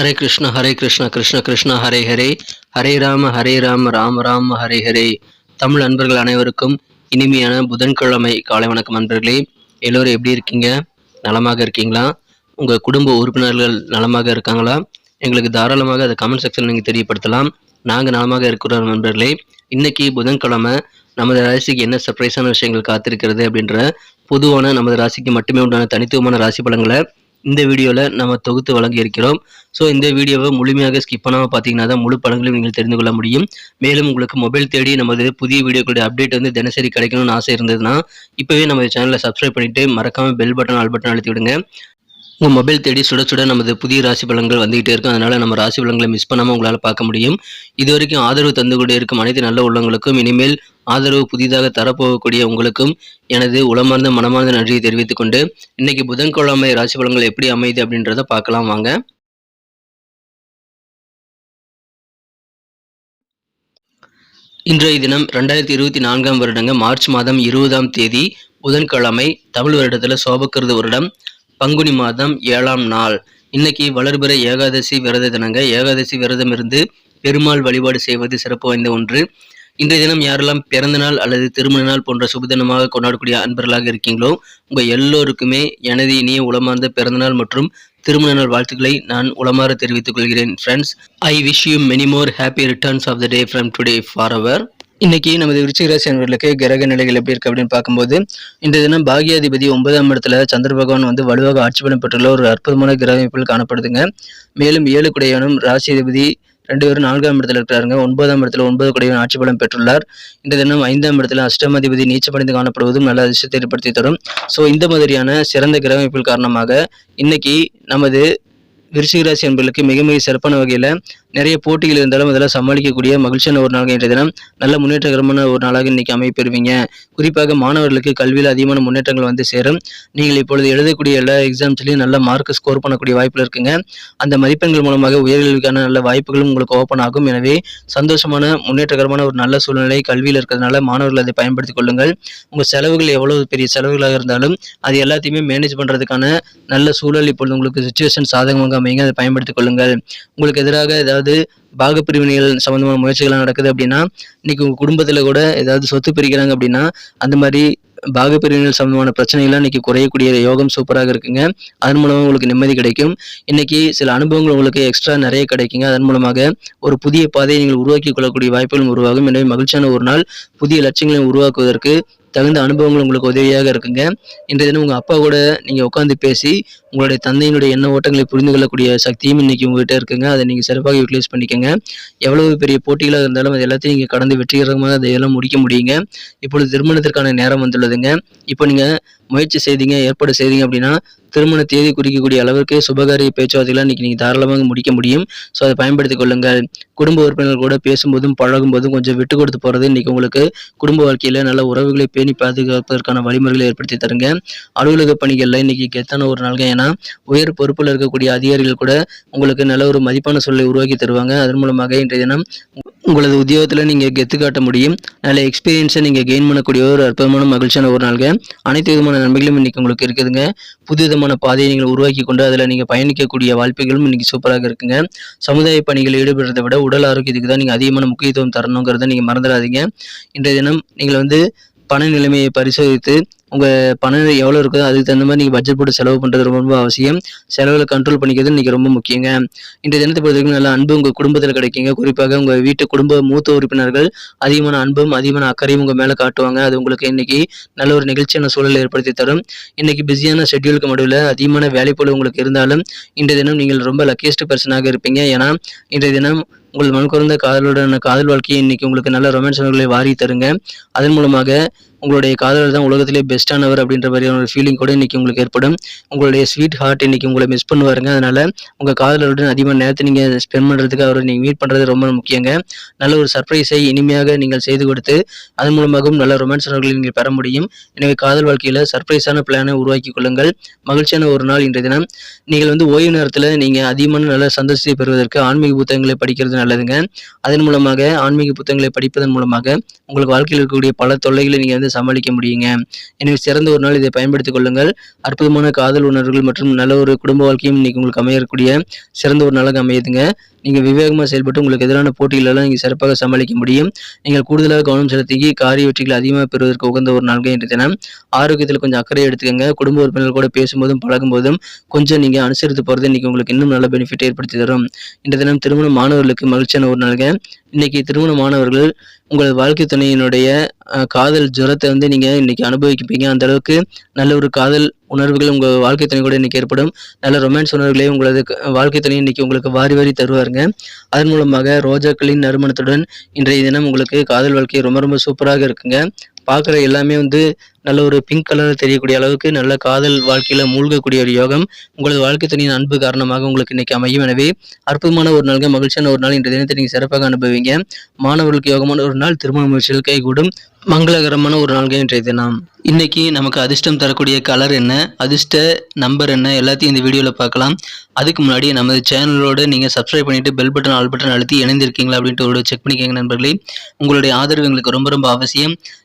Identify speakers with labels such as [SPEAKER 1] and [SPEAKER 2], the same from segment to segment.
[SPEAKER 1] ஹரே கிருஷ்ண ஹரே கிருஷ்ண கிருஷ்ண கிருஷ்ண ஹரே ஹரே. ஹரே ராம ஹரே ராம ராம ராம ஹரே ஹரே. தமிழ் அன்பர்கள் அனைவருக்கும் இனிமையான புதன்கிழமை காலை வணக்கம் அன்பர்களே. எல்லோரும் எப்படி இருக்கீங்க? நலமாக இருக்கீங்களா? உங்கள் குடும்ப உறுப்பினர்கள் நலமாக இருக்காங்களா? எங்களுக்கு தாராளமாக அதை கமெண்ட் செக்ஷன் நீங்கள் தெரியப்படுத்தலாம். நாங்கள் நலமாக இருக்கிறோம் நண்பர்களே. இன்னைக்கு புதன்கிழமை நமது ராசிக்கு என்ன சர்ப்ரைஸான விஷயங்கள் காத்திருக்கிறது அப்படின்ற பொதுவான நமது ராசிக்கு மட்டுமே உண்டான தனித்துவமான ராசி பலங்களை இந்த வீடியோவில் நம்ம தொகுத்து வழங்கி இருக்கிறோம். ஸோ இந்த வீடியோவை முழுமையாக ஸ்கிப் பண்ணாமல் பார்த்தீங்கன்னா தான் முழு படங்களையும் நீங்கள் தெரிந்து கொள்ள முடியும். மேலும் உங்களுக்கு மொபைல் தேடி நமது புதிய வீடியோக்களுடைய அப்டேட் வந்து தினசரி கிடைக்கணும்னு ஆசை இருந்ததுன்னா இப்போவே நம்ம சேனலை சப்ஸ்கிரைப் பண்ணிவிட்டு மறக்காமல் பெல் பட்டன் ஆல் பட்டன் அழுத்தி விடுங்க. உங்கள் மொபைல் தேடி சுட சுட நமது புதிய ராசி பலன்கள் வந்துகிட்டே இருக்கும். அதனால் நம்ம ராசி பலன்களை மிஸ் பண்ணாமல் உங்களால் பார்க்க முடியும். இது வரைக்கும் ஆதரவு தந்து கொண்டே இருக்கும் அனைத்து நல்ல உள்ளங்களுக்கும். இனிமேல் ஆதரவு புதிதாக தரப்போகக்கூடிய உங்களுக்கும் எனது உளமார்ந்த மனமார்ந்த நன்றியை தெரிவித்துக் கொண்டு இன்னைக்கு புதன்கிழமை ராசி பலன்கள் எப்படி அமையுது அப்படின்றத பார்க்கலாம் வாங்க. இன்றைய தினம் ரெண்டாயிரத்தி இருபத்தி நான்காம் வருடங்க மார்ச் மாதம் இருபதாம் தேதி புதன்கிழமை தமிழ் வருடத்தில் சோபக்கிருது வருடம். பங்குனி மாதம் ஏழாம் நாள். இன்னைக்கு வளர்பிற ஏகாதசி விரத தினங்க. ஏகாதசி விரதம் இருந்து பெருமாள் வழிபாடு செய்வது சிறப்பு வாய்ந்த ஒன்று. இன்றைய தினம் யாரெல்லாம் பிறந்த நாள் அல்லது திருமண நாள் போன்ற சுபதினமாக கொண்டாடக்கூடிய அன்பர்களாக இருக்கீங்களோ உங்கள் எல்லோருக்குமே எனது இனிய உளமார்ந்த பிறந்தநாள் மற்றும் திருமண நாள் வாழ்த்துக்களை நான் உளமாற தெரிவித்துக் கொள்கிறேன் friends I wish you many more happy returns of the day from today for our இன்னைக்கு நமது விருச்சிகராசி அன்பர்களுக்கு கிரக நிலைகள் எப்படி இருக்கு அப்படின்னு பார்க்கும்போது இந்த தினம் பாகியாதிபதி ஒன்பதாம் இடத்துல சந்திர பகவான் வந்து வலுவாக ஆட்சி பலம் பெற்றுள்ள ஒரு அற்புதமான கிரக அமைப்பில் காணப்படுதுங்க. மேலும் ஏழு குடையவனும் ராசி அதிபதி ரெண்டு பேரும் நான்காம் இடத்துல இருக்கிறாருங்க. ஒன்பதாம் இடத்துல ஒன்பது குடையவன் ஆட்சி பலம் பெற்றுள்ளார். இந்த தினம் ஐந்தாம் இடத்துல அஷ்டமாதிபதி நீச்சப்படைந்து காணப்படுவதும் நல்ல அதிர்ஷ்டத்தை ஏற்படுத்தி தரும். ஸோ இந்த மாதிரியான சிறந்த கிரக அமைப்பில் காரணமாக இன்னைக்கு நமது விருச்சிக ராசி என்பர்களுக்கு மிக மிக சிறப்பான வகையில் நிறைய போட்டிகள் இருந்தாலும் அதெல்லாம் சமாளிக்கக்கூடிய மகிழ்ச்சியான ஒரு நாளாக இன்றைய தினம். நல்ல முன்னேற்றகரமான ஒரு நாளாக இன்னைக்கு அமைப்பெறுவீங்க. குறிப்பாக மாணவர்களுக்கு கல்வியில் அதிகமான முன்னேற்றங்கள் வந்து சேரும். நீங்கள் இப்பொழுது எழுதக்கூடிய எல்லா எக்ஸாம்ஸ்லையும் நல்ல மார்க் ஸ்கோர் பண்ணக்கூடிய வாய்ப்பில் இருக்குங்க. அந்த மதிப்பெண்கள் மூலமாக உயர்கல்விக்கான நல்ல வாய்ப்புகளும் உங்களுக்கு ஓப்பன் ஆகும். எனவே சந்தோஷமான முன்னேற்றகரமான ஒரு நல்ல சூழ்நிலை கல்வியில் இருக்கிறதுனால மாணவர்கள் அதை பயன்படுத்திக் கொள்ளுங்கள். உங்கள் செலவுகள் எவ்வளவு பெரிய செலவுகளாக இருந்தாலும் அது எல்லாத்தையுமே மேனேஜ் பண்ணுறதுக்கான நல்ல சூழல் இப்பொழுது உங்களுக்கு சுச்சுவேஷன் சாதகமாக அமைங்க அதை பயன்படுத்திக் கொள்ளுங்கள். உங்களுக்கு எதிராக ஏதாவது பாகப்பிரிவினைகள் சம்மந்தமான முயற்சிகள்லாம் நடக்குது அப்படின்னா இன்னைக்கு உங்கள் குடும்பத்தில் கூட ஏதாவது சொத்து பிரிக்கிறாங்க அப்படின்னா அந்த மாதிரி பாகப்பிரிவினைகள் சம்பந்தமான பிரச்சனைகள்லாம் இன்னைக்கு குறையக்கூடிய யோகம் சூப்பராக இருக்குங்க. அதன் மூலமாக உங்களுக்கு நிம்மதி கிடைக்கும். இன்னைக்கு சில அனுபவங்கள் உங்களுக்கு எக்ஸ்ட்ரா நிறைய கிடைக்குங்க. அதன் மூலமாக ஒரு புதிய பாதையை நீங்கள் உருவாக்கி கொள்ளக்கூடிய வாய்ப்புகளும் உருவாகும். எனவே மகிழ்ச்சியான ஒரு நாள் புதிய லட்சியங்களை உருவாக்குவதற்கு தகுந்த அனுபவங்கள் உங்களுக்கு உதவியாக இருக்குங்க. இன்றைய தினம் உங்கள் அப்பா கூட நீங்கள் உட்காந்து பேசி உங்களுடைய தந்தையினுடைய எண்ண ஓட்டங்களை புரிந்து கொள்ளக்கூடிய சக்தியும் இன்றைக்கி உங்கள்கிட்ட இருக்குங்க. அதை நீங்கள் சிறப்பாக யூட்டிலைஸ் பண்ணிக்கோங்க. எவ்வளவு பெரிய போட்டிகளாக இருந்தாலும் அது எல்லாத்தையும் நீங்கள் கடந்து வெற்றிகரமாக அதை எல்லாம் முடிக்க முடியுங்க. இப்பொழுது திருமணத்திற்கான நேரம் வந்துள்ளதுங்க. இப்போ நீங்கள் முயற்சி செய்தீங்க ஏற்பாடு செய்தீங்க அப்படின்னா திருமண தேதி குறிக்கக்கூடிய அளவுக்கு சுபகாரிய பேச்சுவார்த்தைகளை இன்றைக்கி நீங்கள் தாராளமாக முடிக்க முடியும். ஸோ அதை பயன்படுத்திக் கொள்ளுங்கள். குடும்ப உறுப்பினர்கள் கூட பேசும்போதும் பழகும்போதும் கொஞ்சம் விட்டு கொடுத்து போகிறது இன்றைக்கி உங்களுக்கு குடும்ப வாழ்க்கையில் நல்ல உறவுகளை பேணி பாதுகாப்பதற்கான வழிமுறைகளை ஏற்படுத்தி தருங்க. அலுவலக பணிகளில் இன்றைக்கி கெத்தான ஒரு நாள்ங்க. ஏன்னா உயர் பொறுப்பில் இருக்கக்கூடிய அதிகாரிகள் கூட உங்களுக்கு நல்ல ஒரு மதிப்பான சூழலை உருவாக்கி தருவாங்க. அதன் மூலமாக இன்றைய தினம் உங்களது உத்தியோகத்தில் நீங்கள் கெத்து காட்ட முடியும். நல்ல எக்ஸ்பீரியன்ஸை நீங்கள் கெயின் பண்ணக்கூடிய ஒரு அற்புதமான மகிழ்ச்சியான ஒரு நாள்கள் அனைத்து விதமான நன்மைகளும் இன்றைக்கி உங்களுக்கு இருக்குதுங்க. புது விதமான பாதையை நீங்கள் உருவாக்கி கொண்டு அதில் நீங்கள் பயணிக்கக்கூடிய வாய்ப்புகளும் இன்றைக்கி சூப்பராக இருக்குங்க. சமுதாய பணிகளில் ஈடுபடுறதை விட உடல் ஆரோக்கியத்துக்கு தான் நீங்கள் அதிகமான முக்கியத்துவம் தரணுங்கிறத நீங்கள் மறந்துடாதீங்க. இன்றைய தினம் நீங்கள் வந்து பண நிலைமையை பரிசோதித்து உங்கள் பணம் எவ்வளோ இருக்கோ அதுக்கு தகுந்த மாதிரி நீங்கள் பட்ஜெட் போட்டு செலவு பண்ணுறது ரொம்ப ரொம்ப அவசியம். செலவில் கண்ட்ரோல் பண்ணிக்கிறது இன்றைக்கி ரொம்ப முக்கியங்க. இன்றைய தினத்தை பொறுத்த வரைக்கும் நல்ல அன்பு உங்கள் குடும்பத்தில் கிடைக்குங்க. குறிப்பாக உங்கள் வீட்டு குடும்ப மூத்த உறுப்பினர்கள் அதிகமான அன்பும் அதிகமான அக்கறையும் உங்கள் மேலே காட்டுவாங்க. அது உங்களுக்கு இன்னைக்கு நல்ல ஒரு நிகழ்ச்சியான சூழலை ஏற்படுத்தி தரும். இன்றைக்கி பிஸியான ஷெட்யூலுக்கு நடுவில் அதிகமான வேலை போல் உங்களுக்கு இருந்தாலும் இன்றைய தினம் நீங்கள் ரொம்ப லக்கியஸ்ட் பர்சனாக இருப்பீங்க. ஏன்னா இன்றைய தினம் உங்கள் மனு குறைந்த காதலுடனான காதல் வாழ்க்கையை இன்னைக்கு உங்களுக்கு நல்ல ரொமான்ஸ் வாரி தருங்க. அதன் மூலமாக உங்களுடைய காதலர் தான் உலகத்திலே பெஸ்ட்டானவர் அப்படின்ற மாதிரியான ஒரு ஃபீலிங் கூட இன்றைக்கி உங்களுக்கு ஏற்படும். உங்களுடைய ஸ்வீட் ஹார்ட் இன்னைக்கு உங்களை மிஸ் பண்ணுவாருங்க. அதனால் உங்கள் காதலருடன் அதிகமாக நேரத்தை நீங்கள் ஸ்பெண்ட் பண்ணுறதுக்கு அவரை நீங்கள் மீட் பண்ணுறது ரொம்ப முக்கியங்க. நல்ல ஒரு சர்ப்ரைஸை இனிமையாக நீங்கள் செய்து கொடுத்து அதன் மூலமாகவும் நல்ல ரொமான்ஸ் நீங்கள் பெற முடியும். எனவே காதல் வாழ்க்கையில் சர்ப்ரைஸான பிளானை உருவாக்கி கொள்ளுங்கள். மகிழ்ச்சியான ஒரு நாள் இன்றைய தினம். நீங்கள் வந்து ஓய்வு நேரத்தில் நீங்கள் அதிகமான நல்ல சந்தோஷத்தை பெறுவதற்கு ஆன்மீக புத்தகங்களை படிக்கிறது நல்லதுங்க. அதன் மூலமாக ஆன்மீக புத்தகங்களை படிப்பதன் மூலமாக உங்களுக்கு வாழ்க்கையில் இருக்கக்கூடிய பல தொல்லைகளை நீங்கள் வந்து சமாளிக்க முடியுங்க. எனவே சிறந்த ஒரு நாள் இதை பயன்படுத்திக் கொள்ளுங்கள். அற்புதமான காதல் உணர்வுகள் மற்றும் நல்ல ஒரு குடும்ப வாழ்க்கையும் இன்னைக்கு உங்களுக்கு அமையக்கூடிய சிறந்த ஒரு நாளாக அமையுதுங்க. நீங்கள் விவேகமாக செயல்பட்டு உங்களுக்கு எதிரான போட்டிகளெல்லாம் நீங்கள் சிறப்பாக சமாளிக்க முடியும். நீங்கள் கூடுதலாக கவனம் செலுத்தி காரிய வெற்றிகள் அதிகமாக பெறுவதற்கு உகந்த ஒரு நாள்கள் இன்று தினம். ஆரோக்கியத்தில் கொஞ்சம் அக்கறை எடுத்துக்கங்க. குடும்ப உறுப்பினர்கள் கூட பேசும்போதும் பழகும்போதும் கொஞ்சம் நீங்கள் அனுசரித்து போகிறது இன்றைக்கி உங்களுக்கு இன்னும் நல்ல பெனிஃபிட் ஏற்படுத்தி தரும். இந்த தினம் திருமண மாணவர்களுக்கு மகிழ்ச்சியான ஒரு நாள்கள் இன்னைக்கு திருமண மாணவர்கள் உங்களது வாழ்க்கை துணையினுடைய காதல் ஜுரத்தை வந்து நீங்கள் இன்னைக்கு அனுபவிக்கப்பீங்க அந்த அளவுக்கு நல்ல ஒரு காதல் உணர்வுகள் உங்கள் வாழ்க்கை துணை கூட இன்னைக்கு ஏற்படும். நல்ல ரொமான்ஸ் உணர்வுகளை உங்களது வாழ்க்கை துணை இன்னைக்கு உங்களுக்கு வாரி வாரி தருவாருங்க. அதன் மூலமாக ரோஜாக்களின் நறுமணத்துடன் இன்றைய தினம் உங்களுக்கு காதல் வாழ்க்கை ரொம்ப ரொம்ப சூப்பராக இருக்குங்க. பார்க்குற எல்லாமே வந்து நல்ல ஒரு பிங்க் கலரில் தெரியக்கூடிய அளவுக்கு நல்ல காதல் வாழ்க்கையில் மூழ்கக்கூடிய ஒரு யோகம். உங்களது வாழ்க்கை தனியின் அன்பு காரணமாக உங்களுக்கு இன்னைக்கு அமையும். எனவே அற்புதமான ஒரு நாள்கள் மகிழ்ச்சியான ஒரு நாள் இன்றைய தினத்தை நீங்கள் சிறப்பாக அனுபவிங்க. மாணவர்களுக்கு யோகமான ஒரு நாள் திருமண முயற்சிகள் கைகூடும். மங்களகரமான ஒரு நாள்கள் இன்றைய தினம். இன்னைக்கு நமக்கு அதிர்ஷ்டம் தரக்கூடிய கலர் என்ன? அதிர்ஷ்ட நம்பர் என்ன? எல்லாத்தையும் இந்த வீடியோவில் பார்க்கலாம். அதுக்கு முன்னாடி நமது சேனலோடு நீங்கள் சப்ஸ்கிரைப் பண்ணிவிட்டு பெல் பட்டன் ஆல் பட்டன் அழுத்தி இணைந்திருக்கீங்களா அப்படின்ட்டு ஒரு செக் பண்ணிக்கோங்க நண்பர்களே. உங்களுடைய ஆதரவு எங்களுக்கு ரொம்ப ரொம்ப அவசியம்.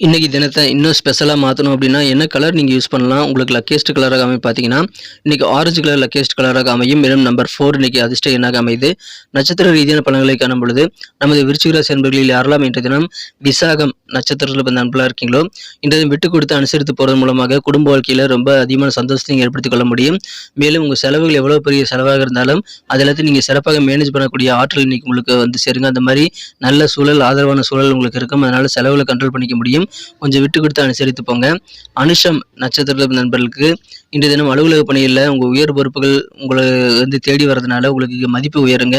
[SPEAKER 1] இன்றைக்கி தினத்தை இன்னும் ஸ்பெஷலாக மாற்றணும் அப்படின்னா என்ன கலர் நீங்கள் யூஸ் பண்ணலாம்? உங்களுக்கு லக்கேஸ்ட் கலராக அமையும் பார்த்தீங்கன்னா இன்றைக்கி ஆரஞ்சு கலர் லக்கேஸ்ட் கலராக அமையும். மேலும் நம்பர் ஃபோர் இன்றைக்கி அதிர்ஷ்ட எண்ணாக அமையுது. நட்சத்திர ரீதியான பலன்களை காணும் பொழுது நமது விருச்சிகராசி அன்பர்களில் யாரெல்லாம் இன்றைய தினம் விசாகம் நட்சத்திரத்தில் பிறந்த அன்பலாக இருக்கீங்களோ இன்றைய விட்டு கொடுத்து அனுசரித்து போகிறது மூலமாக குடும்ப வாழ்க்கையில் ரொம்ப அதிகமான சந்தோஷத்தை நீங்கள் ஏற்படுத்திக் கொள்ள முடியும். மேலும் உங்கள் செலவுகள் எவ்வளோ பெரிய செலவாக இருந்தாலும் அது எல்லாத்தையும் நீங்கள் சிறப்பாக மேனேஜ் பண்ணக்கூடிய ஆற்றல் இன்றைக்கி உங்களுக்கு வந்து சேருங்க. அந்த மாதிரி நல்ல சூழல் ஆதரவான சூழல் உங்களுக்கு இருக்கும். அதனால் செலவுகளை கண்ட்ரோல் பண்ணிக்க முடியும். கொஞ்சம் விட்டு கொடுத்து அனுசரித்து போங்க அனுஷம் நட்சத்திர நண்பர்களுக்கு இன்றைய தினம் அலுவலக பணியில் உங்கள் உயர் பொறுப்புகள் உங்களை வந்து தேடி வர்றதுனால உங்களுக்கு மதிப்பு உயருங்க.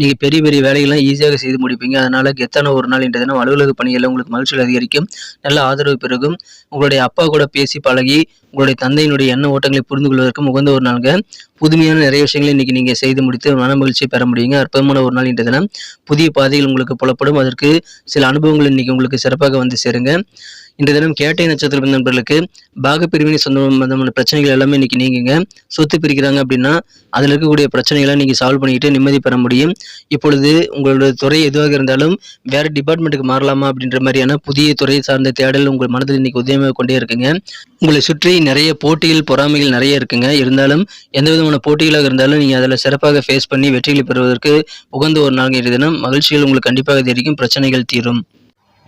[SPEAKER 1] நீங்கள் பெரிய பெரிய வேலைகள்லாம் ஈஸியாக செய்து முடிப்பீங்க. அதனால கெத்தான ஒரு நாள் இன்றைய தினம் அலுவலக பணியில் உங்களுக்கு மகிழ்ச்சிகள் அதிகரிக்கும். நல்ல ஆதரவு பெருகும். உங்களுடைய அப்பா கூட பேசி பழகி உங்களுடைய தந்தையினுடைய எண்ண ஓட்டங்களை புரிந்து கொள்வதற்கு உகந்த ஒரு நாளுங்க. புதுமையான நிறைய விஷயங்களை இன்னைக்கு நீங்கள் செய்து முடித்து மன மகிழ்ச்சியை பெற முடியுங்க. அற்புதமான ஒரு நாள் இன்றைய தினம். புதிய பாதைகள் உங்களுக்கு புலப்படும். அதற்கு சில அனுபவங்கள் இன்னைக்கு உங்களுக்கு சிறப்பாக வந்து சேருங்க. இன்றைய தினம் கேட்டை நட்சத்திர நண்பர்களுக்கு பாகப்பிரிவினை சொந்தமான பிரச்சனைகள் எல்லாமே இன்னைக்கு நீங்குங்க. சொத்து பிரிக்கிறாங்க அப்படின்னா அதில் இருக்கக்கூடிய பிரச்சனைகளை நீங்கள் சால்வ் பண்ணிக்கிட்டு நிம்மதி பெற முடியும். இப்பொழுது உங்களோட துறை எதுவாக இருந்தாலும் வேற டிபார்ட்மெண்ட்டுக்கு மாறலாமா அப்படின்ற மாதிரியான புதிய துறை சார்ந்த தேடல் உங்கள் மனதில் இன்னைக்கு உதயமாக கொண்டே இருக்குங்க. உங்களை சுற்றி நிறைய போட்டிகள் பொறாமைகள் நிறைய இருக்குங்க. இருந்தாலும் எந்த விதமான போட்டிகளாக இருந்தாலும் நீங்கள் அதில் சிறப்பாக ஃபேஸ் பண்ணி வெற்றிகளை பெறுவதற்கு உகந்த ஒரு நாள் இன்றைய தினம். மகிழ்ச்சிகள் உங்களுக்கு கண்டிப்பாக தெரிவிக்கும் பிரச்சனைகள் தீரும்.